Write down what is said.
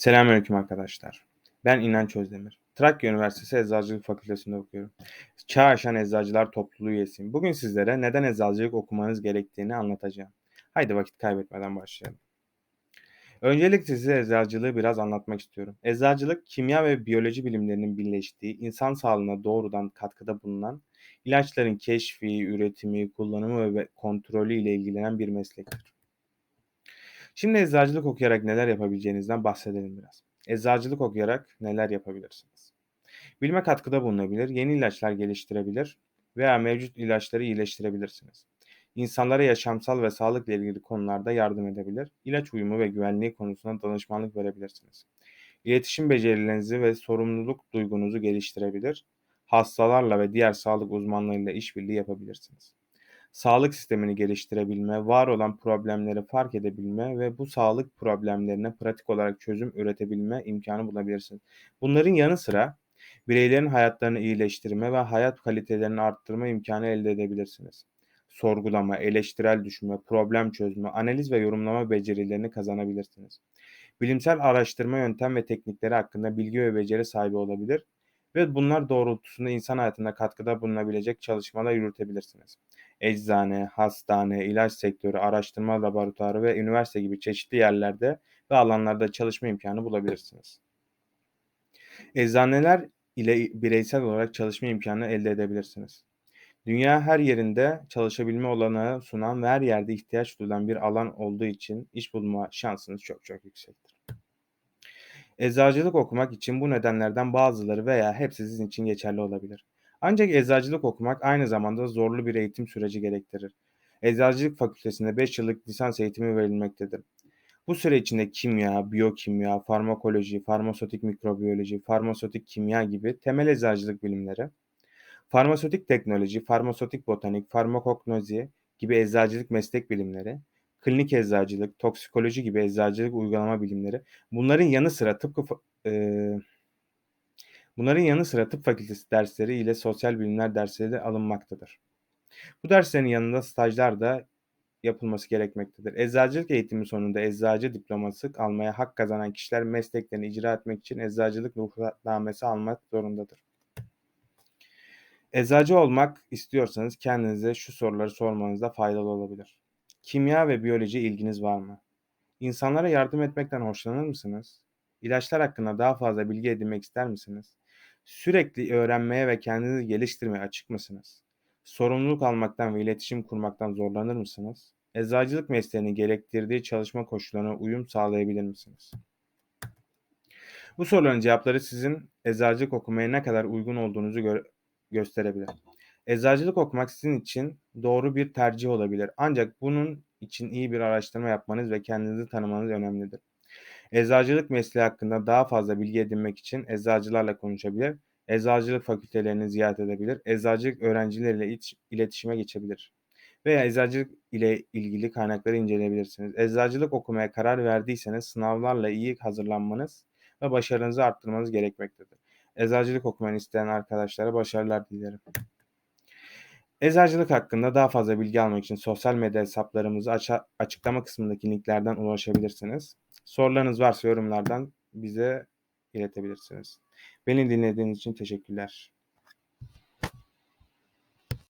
Selamünaleyküm arkadaşlar. Ben İnanç Özdemir. Trakya Üniversitesi Eczacılık Fakültesi'nde okuyorum. Çağ Aşan Eczacılar Topluluğu üyesiyim. Bugün sizlere neden eczacılık okumanız gerektiğini anlatacağım. Haydi vakit kaybetmeden başlayalım. Öncelikle size eczacılığı biraz anlatmak istiyorum. Eczacılık, kimya ve biyoloji bilimlerinin birleştiği, insan sağlığına doğrudan katkıda bulunan, ilaçların keşfi, üretimi, kullanımı ve kontrolü ile ilgilenen bir meslektir. Şimdi eczacılık okuyarak neler yapabileceğinizden bahsedelim biraz. Eczacılık okuyarak neler yapabilirsiniz? Bilime katkıda bulunabilir, yeni ilaçlar geliştirebilir veya mevcut ilaçları iyileştirebilirsiniz. İnsanlara yaşamsal ve sağlıkla ilgili konularda yardım edebilir, ilaç uyumu ve güvenliği konusunda danışmanlık verebilirsiniz. İletişim becerilerinizi ve sorumluluk duygunuzu geliştirebilir, hastalarla ve diğer sağlık uzmanlarıyla işbirliği yapabilirsiniz sağlık sistemini geliştirebilme, var olan problemleri fark edebilme ve bu sağlık problemlerine pratik olarak çözüm üretebilme imkanı bulabilirsiniz. Bunların yanı sıra bireylerin hayatlarını iyileştirme ve hayat kalitelerini arttırma imkanı elde edebilirsiniz. Sorgulama, eleştirel düşünme, problem çözme, analiz ve yorumlama becerilerini kazanabilirsiniz. Bilimsel araştırma yöntem ve teknikleri hakkında bilgi ve beceri sahibi olabilir ve bunlar doğrultusunda insan hayatına katkıda bulunabilecek çalışmalar yürütebilirsiniz. Eczane, hastane, ilaç sektörü, araştırma laboratuvarı ve üniversite gibi çeşitli yerlerde ve alanlarda çalışma imkanı bulabilirsiniz. Eczaneler ile bireysel olarak çalışma imkanı elde edebilirsiniz. Dünya her yerinde çalışabilme olanağı sunan ve her yerde ihtiyaç duyulan bir alan olduğu için iş bulma şansınız çok çok yüksektir. Eczacılık okumak için bu nedenlerden bazıları veya hepsi sizin için geçerli olabilir. Ancak eczacılık okumak aynı zamanda zorlu bir eğitim süreci gerektirir. Eczacılık fakültesinde 5 yıllık lisans eğitimi verilmektedir. Bu süre içinde kimya, biyokimya, farmakoloji, farmasötik mikrobiyoloji, farmasötik kimya gibi temel eczacılık bilimleri, farmasötik teknoloji, farmasötik botanik, farmakognozi gibi eczacılık meslek bilimleri, klinik eczacılık, toksikoloji gibi eczacılık uygulama bilimleri, bunların yanı sıra tıpkı e, bunların yanı sıra tıp fakültesi dersleri ile sosyal bilimler dersleri de alınmaktadır. Bu derslerin yanında stajlar da yapılması gerekmektedir. Eczacılık eğitimi sonunda eczacı diploması almaya hak kazanan kişiler mesleklerini icra etmek için eczacılık ruhsatnamesi almak zorundadır. Eczacı olmak istiyorsanız kendinize şu soruları sormanızda faydalı olabilir. Kimya ve biyoloji ilginiz var mı? İnsanlara yardım etmekten hoşlanır mısınız? İlaçlar hakkında daha fazla bilgi edinmek ister misiniz? Sürekli öğrenmeye ve kendinizi geliştirmeye açık mısınız? Sorumluluk almaktan ve iletişim kurmaktan zorlanır mısınız? Eczacılık mesleğinin gerektirdiği çalışma koşullarına uyum sağlayabilir misiniz? Bu soruların cevapları sizin eczacılık okumaya ne kadar uygun olduğunuzu gö- gösterebilir. Eczacılık okumak sizin için doğru bir tercih olabilir. Ancak bunun için iyi bir araştırma yapmanız ve kendinizi tanımanız önemlidir. Eczacılık mesleği hakkında daha fazla bilgi edinmek için eczacılarla konuşabilir, eczacılık fakültelerini ziyaret edebilir, eczacılık öğrencileriyle iletişime geçebilir veya eczacılık ile ilgili kaynakları inceleyebilirsiniz. Eczacılık okumaya karar verdiyseniz sınavlarla iyi hazırlanmanız ve başarınızı arttırmanız gerekmektedir. Eczacılık okumayı isteyen arkadaşlara başarılar dilerim. Eczacılık hakkında daha fazla bilgi almak için sosyal medya hesaplarımızı açıklama kısmındaki linklerden ulaşabilirsiniz. Sorularınız varsa yorumlardan bize iletebilirsiniz. Beni dinlediğiniz için teşekkürler.